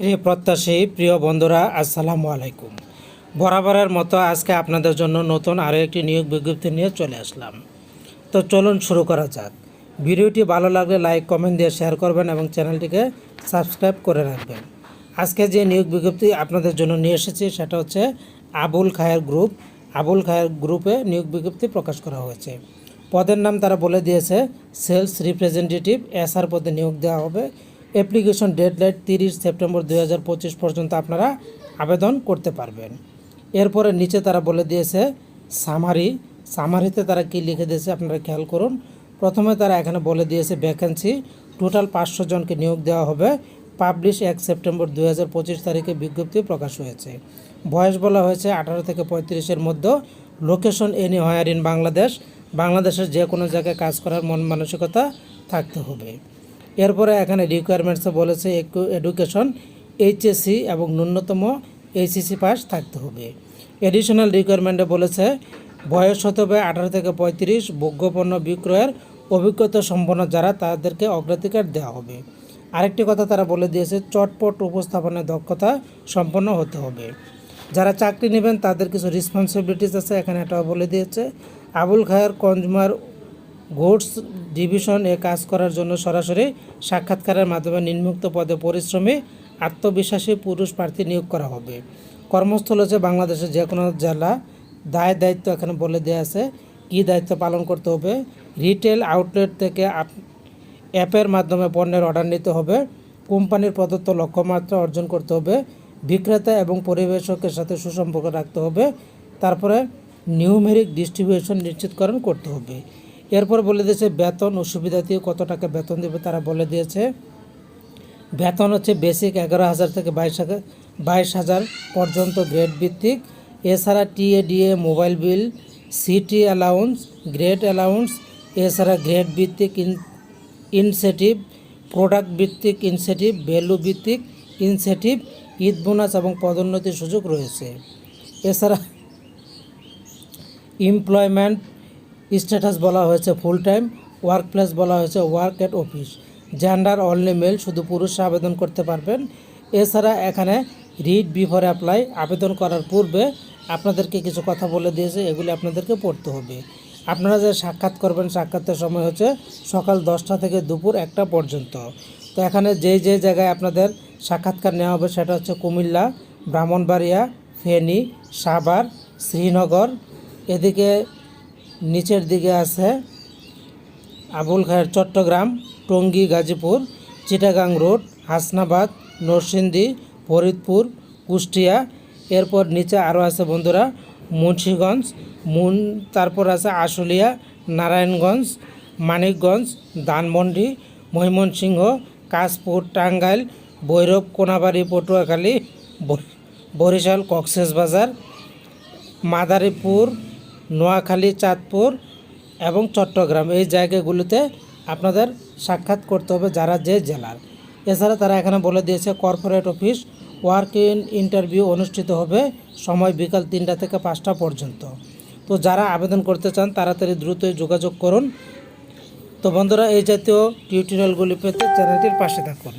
প্রিয় প্রত্যাশী, প্রিয় বন্ধুরা, আসসালামু আলাইকুম। বরাবরের মতো আজকে আপনাদের জন্য নতুন আরও একটি নিয়োগ বিজ্ঞপ্তি নিয়ে চলে আসলাম। তো চলুন শুরু করা যাক। ভিডিওটি ভালো লাগলে লাইক, কমেন্ট দিয়ে শেয়ার করবেন এবং চ্যানেলটিকে সাবস্ক্রাইব করে রাখবেন। আজকে যে নিয়োগ বিজ্ঞপ্তি আপনাদের জন্য নিয়ে এসেছি, সেটা হচ্ছে আবুল খায়ের গ্রুপ। আবুল খায়ের গ্রুপে নিয়োগ বিজ্ঞপ্তি প্রকাশ করা হয়েছে। পদের নাম তারা বলে দিয়েছে, সেলস রিপ্রেজেন্টেটিভ, এসআর পদে নিয়োগ দেওয়া হবে। অ্যাপ্লিকেশন ডেডলাইট তিরিশ সেপ্টেম্বর দুই হাজার পঁচিশ পর্যন্ত আপনারা আবেদন করতে পারবেন। এরপরে নিচে তারা বলে দিয়েছে সামারি সামারিতে তারা কি লিখে দিয়েছে আপনারা খেয়াল করুন। প্রথমে তারা এখানে বলে দিয়েছে ভ্যাকেন্সি টোটাল পাঁচশো জনকে নিয়োগ দেওয়া হবে। পাবলিশ এক সেপ্টেম্বর দুই হাজার পঁচিশ তারিখে বিজ্ঞপ্তি প্রকাশ হয়েছে। বয়স বলা হয়েছে আঠারো থেকে পঁয়ত্রিশের মধ্যে। Location any higher in Bangladesh বাংলাদেশের যে কোনো জায়গায় কাজ করার মন মানসিকতা থাকতে হবে। এরপরে এখানে রিকোয়ারমেন্টসে বলেছে এডুকেশন এইচএসসি এবং ন্যূনতম এইচএসসি পাস থাকতে হবে। এডিশনাল রিকোয়ারমেন্টে বলেছে বয়স হতে হবে আঠারো থেকে পঁয়ত্রিশ ভোগ্যপণ্য বিক্রয়ের অভিজ্ঞতা সম্পন্ন যারা তাদেরকে অগ্রাধিকার দেওয়া হবে। আরেকটি কথা তারা বলে দিয়েছে, চটপট উপস্থাপনের দক্ষতা সম্পন্ন হতে হবে। যারা চাকরি নেবেন তাদের কিছু রেসপন্সিবিলিটিস আছে, এখানে এটাও বলে দিয়েছে। Abul Khayer consumer goods division কাজ করার জন্য সরাসরি সাক্ষাৎকারের মাধ্যমে নিম্নোক্ত পদে পরিশ্রমী, আত্মবিশ্বাসী পুরুষ প্রার্থী নিয়োগ করা হবে। কর্মস্থল হচ্ছে বাংলাদেশের যে কোনো জেলা। দায় দায়িত্ব এখানে বলে দেওয়া আছে কী দায়িত্ব পালন করতে হবে। রিটেল আউটলেট থেকে অ্যাপের মাধ্যমে পণ্যের অর্ডার নিতে হবে। কোম্পানির প্রদত্ত লক্ষ্যমাত্রা অর্জন করতে হবে। বিক্রেতা এবং পরিবেশকের সাথে সুসম্পর্ক রাখতে হবে। তারপরে নিউমেরিক ডিস্ট্রিবিউশন নিশ্চিতকরণ করতে হবে। এরপর বলে দিয়েছে, বেতন ও দিয়ে কত টাকা বেতন দেবে তারা বলে দিয়েছে। বেতন হচ্ছে বেসিক এগারো হাজার থেকে বাইশ হাজার বাইশ হাজার পর্যন্ত গ্রেড ভিত্তিক। এছাড়া TA DA, mobile bill, city allowance, grade allowance, এছাড়া গ্রেড ভিত্তিক ইন, ইনসেটিভ, প্রোডাক্ট ভিত্তিক ইনসেটিভ, ভ্যালু ভিত্তিক ইনসেটিভ, ঈদ বোনাস এবং পদোন্নতির সুযোগ রয়েছে। এছাড়া এমপ্লয়মেন্ট স্ট্যাটাস বলা হয়েছে ফুল টাইম ওয়ার্ক প্লেস বলা হয়েছে work at office gender only male শুধু পুরুষরা আবেদন করতে পারবেন। এছাড়া এখানে রিড বিফোর অ্যাপ্লাই আবেদন করার পূর্বে আপনাদেরকে কিছু কথা বলে দিয়েছে, এগুলি আপনাদেরকে পড়তে হবে। আপনারা যে সাক্ষাৎ করবেন, সাক্ষাতের সময় হচ্ছে সকাল দশটা থেকে দুপুর একটা পর্যন্ত। তো এখানে যে যে জায়গায় আপনাদের সাক্ষাৎকার নেওয়া হবে, সেটা হচ্ছে কুমিল্লা, ব্রাহ্মণবাড়িয়া, ফেনী, সাভার, শ্রীনগর। এদিকে নিচের দিকে আছে আবুল খায়ের চট্টগ্রাম, টঙ্গী, গাজীপুর, চিটাগাং রোড, হাসনাবাদ, নরসিংদী, ফরিদপুর, কুষ্টিয়া। এরপর নিচে আরও আছে বন্ধুরা মুন্সীগঞ্জ, মুন তারপর আছে আশুলিয়া, নারায়ণগঞ্জ, মানিকগঞ্জ, ধানমন্ডি, ময়মনসিংহ, কাশপুর, টাঙ্গাইল, ভৈরব, কোনাবাড়ি, পটুয়াখালী বরিশাল কক্সবাজার মাদারীপুর নোয়াখালী, চাঁদপুর এবং চট্টগ্রাম এই জায়গাগুলোতে আপনাদের সাক্ষাৎ করতে হবে যারা যে জেলার। এছাড়া তারা এখানে বলে দিয়েছে, corporate office, work in interview অনুষ্ঠিত হবে সময় বিকাল তিনটা থেকে পাঁচটা পর্যন্ত। তো যারা আবেদন করতে চান, তাড়াতাড়ি দ্রুতই যোগাযোগ করুন। তো বন্ধুরা, এই জাতীয় টিউটোরিয়ালগুলি পেতে চ্যানেলটির পাশে থাকুন।